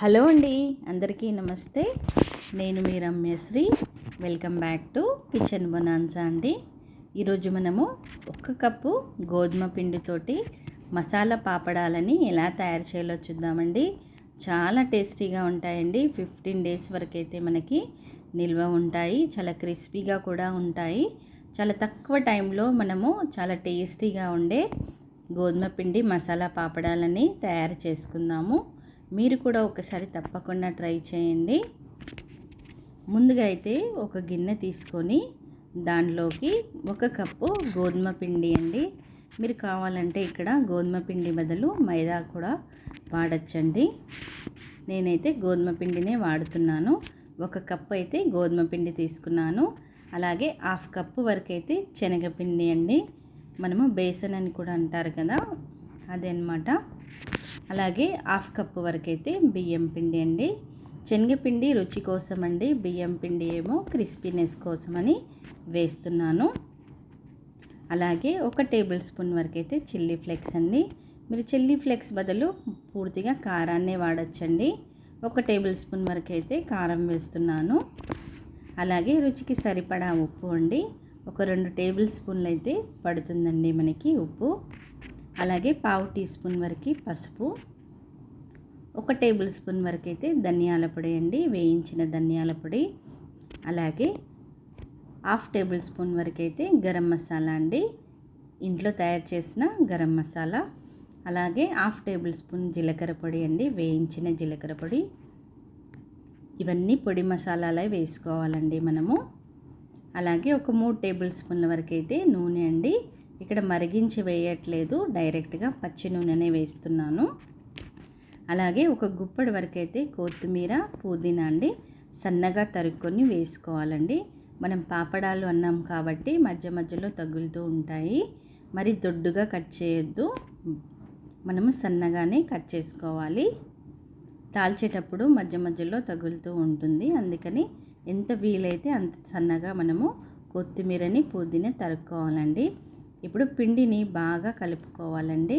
Hello అండి అందరికీ నమస్తే. నేను మీ Ramyasri welcome back to kitchen bonanza అండి. ఈరోజు మనము ఒక కప్పు గోధుమ పిండితోటి మసాలా పాపడాలని ఎలా తయారు చేయాలో చూద్దామండి. చాలా టేస్టీగా ఉంటాయండి. ఫిఫ్టీన్ డేస్ వరకు అయితే మనకి నిల్వ ఉంటాయి. చాలా క్రిస్పీగా కూడా ఉంటాయి. చాలా తక్కువ టైంలో మనము చాలా టేస్టీగా ఉండే గోధుమ పిండి మసాలా పాపడాలని తయారు చేసుకుందాము. మీరు కూడా ఒకసారి తప్పకుండా ట్రై చేయండి. ముందుగా అయితే ఒక గిన్నె తీసుకొని దానిలోకి ఒక కప్పు గోధుమ పిండి అండి. మీరు కావాలంటే ఇక్కడ గోధుమ పిండి బదులు మైదా కూడా వాడచ్చండి. నేనైతే గోధుమ పిండినే వాడుతున్నాను. ఒక కప్పు అయితే గోధుమ పిండి తీసుకున్నాను. అలాగే హాఫ్ కప్పు వరకు అయితే శనగపిండి అండి. మనము బేసన్ అని కూడా అంటారు కదా అదే అలాగే హాఫ్ కప్పు వరకు అయితే బియ్యం పిండి అండి. శనగపిండి రుచి కోసం అండి బియ్యం పిండి ఏమో క్రిస్పీనెస్ కోసమని వేస్తున్నాను. అలాగే ఒక టేబుల్ స్పూన్ వరకు అయితే చిల్లీ ఫ్లేక్స్ అండి. మీరు చిల్లీ ఫ్లేక్స్ బదులు పూర్తిగా కారాన్నే వాడచ్చండి. ఒక టేబుల్ స్పూన్ వరకు అయితే కారం వేస్తున్నాను. అలాగే రుచికి సరిపడా ఉప్పు అండి. ఒక రెండు టేబుల్ స్పూన్లు అయితే పడుతుందండి మనకి ఉప్పు. అలాగే పావు టీ స్పూన్ వరకు పసుపు ఒక టేబుల్ స్పూన్ వరకు అయితే ధనియాల పొడి అండి వేయించిన ధనియాల పొడి. అలాగే హాఫ్ టేబుల్ స్పూన్ వరకు అయితే గరం మసాలా అండి ఇంట్లో తయారు చేసిన గరం మసాలా. అలాగే హాఫ్ టేబుల్ స్పూన్ జీలకర్ర పొడి అండి వేయించిన జీలకర్ర పొడి. ఇవన్నీ పొడి మసాలాలే వేసుకోవాలండి మనము. అలాగే ఒక మూడు టేబుల్ స్పూన్ల వరకు అయితే నూనె అండి ఇక్కడ మరిగించి వేయట్లేదు. డైరెక్ట్గా పచ్చి నూనెనే వేస్తున్నాను. అలాగే ఒక గుప్పడి వరకు అయితే కొత్తిమీర పుదీనా అండి సన్నగా తరుక్కొని వేసుకోవాలండి. మనం పాపడాలు అన్నాం కాబట్టి మధ్య మధ్యలో తగులుతూ ఉంటాయి. మరి దొడ్డుగా కట్ చేయొద్దు. మనము సన్నగానే కట్ చేసుకోవాలి. తాల్చేటప్పుడు మధ్య మధ్యలో తగులుతూ ఉంటుంది. అందుకని ఎంత వీలైతే అంత సన్నగా మనము కొత్తిమీరని పుదీనా తరుక్కోవాలండి. ఇప్పుడు పిండిని బాగా కలుపుకోవాలండి.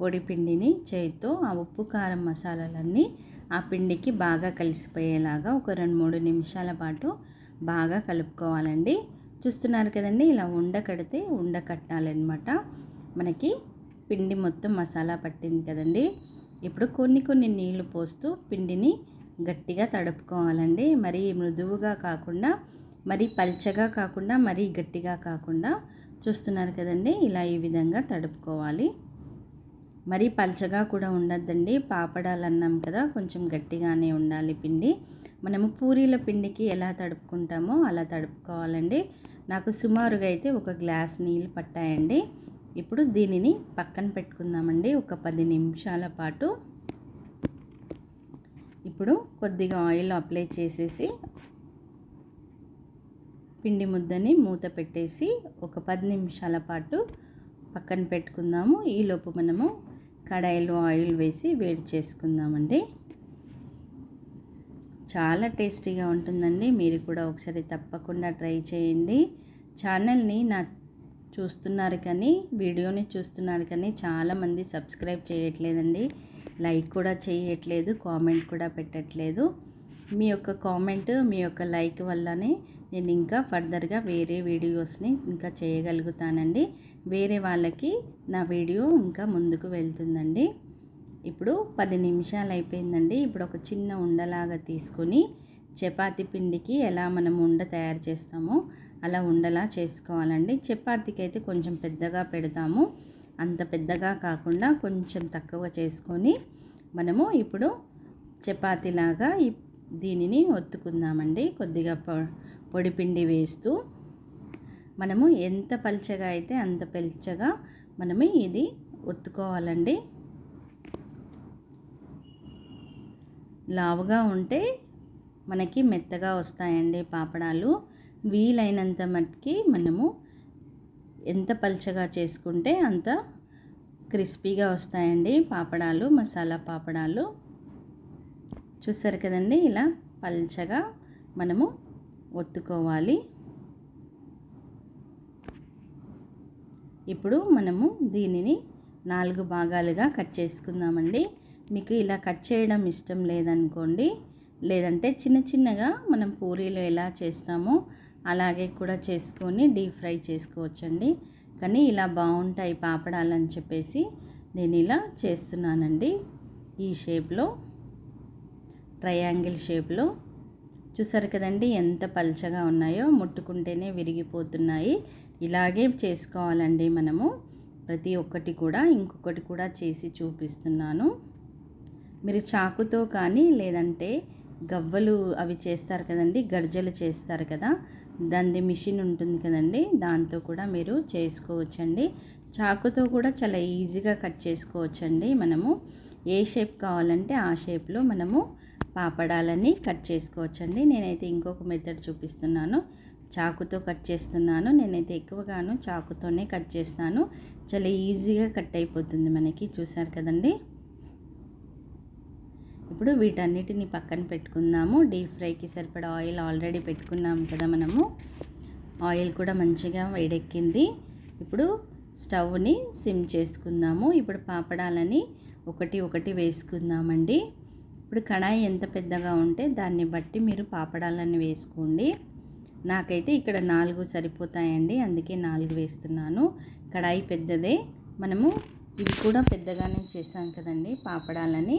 పొడి పిండిని చేతితో ఆ ఉప్పు కారం మసాలాలన్నీ ఆ పిండికి బాగా కలిసిపోయేలాగా ఒక రెండు మూడు నిమిషాల పాటు బాగా కలుపుకోవాలండి. చూస్తున్నారు కదండి ఇలా ఉండ కడితే ఉండ కట్టాలన్నమాట. మనకి పిండి మొత్తం మసాలా పట్టింది కదండి. ఇప్పుడు కొన్ని కొన్ని నీళ్ళు పోస్తూ పిండిని గట్టిగా తడుపుకోవాలండి. మరి మృదువుగా కాకుండా మరి పల్చగా కాకుండా మరీ గట్టిగా కాకుండా చూస్తున్నారు కదండి. ఇలా ఈ విధంగా తడుపుకోవాలి. మరీ పల్చగా కూడా ఉండద్దండి. పాపడాలు అన్నాం కదా కొంచెం గట్టిగానే ఉండాలి పిండి. మనము పూరీల పిండికి ఎలా తడుపుకుంటామో అలా తడుపుకోవాలండి. నాకు సుమారుగా అయితే ఒక గ్లాస్ నీళ్ళు పట్టాయండి. ఇప్పుడు దీనిని పక్కన పెట్టుకుందామండి. ఒక పది నిమిషాల పాటు. ఇప్పుడు కొద్దిగా ఆయిల్ అప్లై చేసేసి పిండి ముద్దని మూత పెట్టేసి ఒక పది నిమిషాల పాటు పక్కన పెట్టుకుందాము. ఈలోపు మనము కడాయిలో ఆయిల్ వేసి వేడి చేసుకుందామండి. చాలా టేస్టీగా ఉంటుందండి. మీరు కూడా ఒకసారి తప్పకుండా ట్రై చేయండి. ఛానల్ని నా చూస్తున్నారు కానీ వీడియోని చూస్తున్నారు కానీ చాలామంది సబ్స్క్రైబ్ చేయట్లేదండి. లైక్ కూడా చేయట్లేదు కామెంట్ కూడా పెట్టట్లేదు. మీ యొక్క కామెంట్ మీ యొక్క లైక్ వల్లనే నేను ఇంకా ఫర్దర్గా వేరే వీడియోస్ని ఇంకా చేయగలుగుతానండి. వేరే వాళ్ళకి నా వీడియో ఇంకా ముందుకు వెళ్తుందండి. ఇప్పుడు పది నిమిషాలు అయిపోయిందండి. ఇప్పుడు ఒక చిన్న ఉండలాగా తీసుకొని చపాతి పిండికి ఎలా మనం ఉండ తయారు చేస్తామో అలా ఉండలా చేసుకోవాలండి. చపాతీకి అయితే కొంచెం పెద్దగా పెడతాము. అంత పెద్దగా కాకుండా కొంచెం తక్కువ చేసుకొని మనము ఇప్పుడు చపాతీలాగా దీనిని ఒత్తుకుందామండి. కొద్దిగా పొడిపిండి వేస్తూ మనము ఎంత పల్చగా అయితే అంత పల్చగా మనము ఇది ఒత్తుకోవాలండి. లావుగా ఉంటే మనకి మెత్తగా వస్తాయండి పాపడాలు. వీలైనంత మట్టుకి మనము ఎంత పల్చగా చేసుకుంటే అంత క్రిస్పీగా వస్తాయండి పాపడాలు మసాలా పాపడాలు. చూస్తారు కదండి ఇలా పల్చగా మనము ఒత్తుకోవాలి. ఇప్పుడు మనము దీనిని నాలుగు భాగాలుగా కట్ చేసుకుందామండి. మీకు ఇలా కట్ చేయడం ఇష్టం లేదనుకోండి లేదంటే చిన్న చిన్నగా మనం పూరీలు ఎలా చేస్తామో అలాగే కూడా చేసుకొని డీప్ ఫ్రై చేసుకోవచ్చండి. కానీ ఇలా బాగుంటాయి పాపడాలని చెప్పేసి నేను ఇలా చేస్తున్నానండి. ఈ షేప్లో ట్రయాంగిల్ షేప్లో చూసారు కదండి ఎంత పల్చగా ఉన్నాయో ముట్టుకుంటేనే విరిగిపోతున్నాయి. ఇలాగే చేసుకోవాలండి మనము. ప్రతి ఒక్కటి కూడా ఇంకొకటి కూడా చేసి చూపిస్తున్నాను. మీరు చాకుతో కానీ లేదంటే గవ్వలు అవి చేస్తారు కదండి గర్జలు చేస్తారు కదా దాని మిషన్ ఉంటుంది కదండి దాంతో కూడా మీరు చేసుకోవచ్చండి. చాకుతో కూడా చాలా ఈజీగా కట్ చేసుకోవచ్చండి మనము. ఏ షేప్ కావాలంటే ఆ షేప్లో మనము పాపడాలని కట్ చేసుకోవచ్చండి. నేనైతే ఇంకొక మెథడ్ చూపిస్తున్నాను. చాకుతో కట్ చేస్తున్నాను. నేనైతే ఎక్కువగాను చాకుతోనే కట్ చేస్తాను. చాలా ఈజీగా కట్ అయిపోతుంది మనకి. చూసారు కదండి? ఇప్పుడు వీటన్నిటిని పక్కన పెట్టుకుందాము. డీప్ ఫ్రైకి సరిపడా ఆయిల్ ఆల్రెడీ పెట్టుకున్నాం కదా మనము. ఆయిల్ కూడా మంచిగా వేడెక్కింది. ఇప్పుడు స్టవ్ని సిమ్ చేసుకుందాము. ఇప్పుడు పాపడాలని ఒకటి ఒకటి వేసుకుందామండి. ఇప్పుడు కడాయి ఎంత పెద్దగా ఉంటే దాన్ని బట్టి మీరు పాపడాలని వేసుకోండి. నాకైతే ఇక్కడ నాలుగు సరిపోతాయండి అందుకే నాలుగు వేస్తున్నాను. కడాయి పెద్దదే. మనము ఇవి కూడా పెద్దగానే చేసాం కదండి పాపడాలని.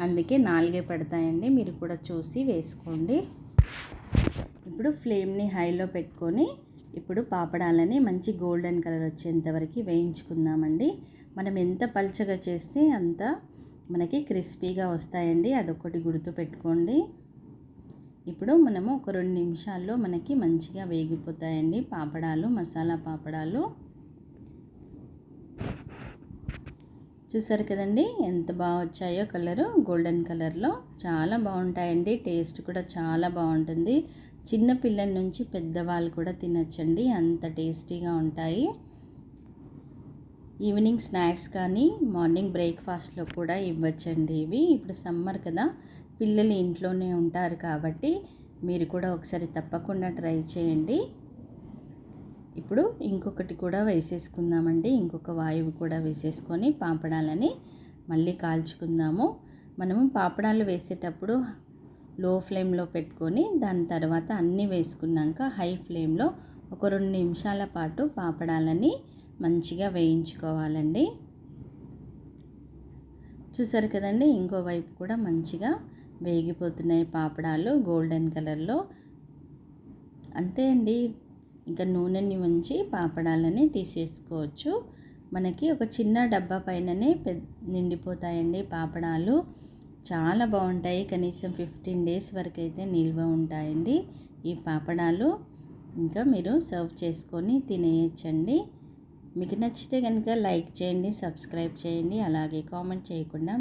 అందుకే నాలుగే పడతాయండి. మీరు కూడా చూసి వేసుకోండి. ఇప్పుడు ఫ్లేమ్ని హైలో పెట్టుకొని ఇప్పుడు పాపడాలని మంచి గోల్డెన్ కలర్ వచ్చేంత వరకు వేయించుకుందామండి. మనం ఎంత పల్చగా చేస్తే అంత మనకి క్రిస్పీగా వస్తాయండి. అదొకటి గుర్తు పెట్టుకోండి. ఇప్పుడు మనము ఒక రెండు నిమిషాల్లో మనకి మంచిగా వేగిపోతాయండి. పాపడాలు మసాలా పాపడాలు. చూసారు కదండి? ఎంత బాగా వచ్చాయో కలరు. గోల్డెన్ కలర్లో చాలా బాగుంటాయండి. టేస్ట్ కూడా చాలా బాగుంటుంది. చిన్న పిల్లల నుంచి పెద్దవాళ్ళు కూడా తినచ్చండి. అంత టేస్టీగా ఉంటాయి. ఈవినింగ్ స్నాక్స్ కానీ మార్నింగ్ బ్రేక్ఫాస్ట్లో కూడా ఇవ్వచ్చండి ఇవి. ఇప్పుడు సమ్మర్ కదా పిల్లలు ఇంట్లోనే ఉంటారు కాబట్టి మీరు కూడా ఒకసారి తప్పకుండా ట్రై చేయండి. ఇప్పుడు ఇంకొకటి కూడా వేసేసుకుందామండి. ఇంకొక వాయువు కూడా వేసేసుకొని పాపడాలని మళ్ళీ కాల్చుకుందాము. మనము పాపడాలు వేసేటప్పుడు లో ఫ్లేమ్లో పెట్టుకొని దాని తర్వాత అన్నీ వేసుకున్నాక హై ఫ్లేమ్లో ఒక రెండు నిమిషాల పాటు పాపడాలని మంచిగా వేయించుకోవాలండి. చూసారు కదండి ఇంకోవైపు కూడా మంచిగా వేగిపోతున్నాయి పాపడాలు గోల్డెన్ కలర్లో. అంతే అండి. ఇంకా నూనెని ఉంచి పాపడాలని తీసేసుకోవచ్చు. మనకి ఒక చిన్న డబ్బా పైననే నిండిపోతాయండి పాపడాలు. చాలా బాగుంటాయి. కనీసం ఫిఫ్టీన్ డేస్ వరకు అయితే నిల్వ ఉంటాయండి ఈ పాపడాలు. ఇంకా మీరు సర్వ్ చేసుకొని తినేయచ్చండి. మీకు నచ్చితే కనుక లైక్ చేయండి సబ్స్క్రైబ్ చేయండి అలాగే కామెంట్ చేయకుండా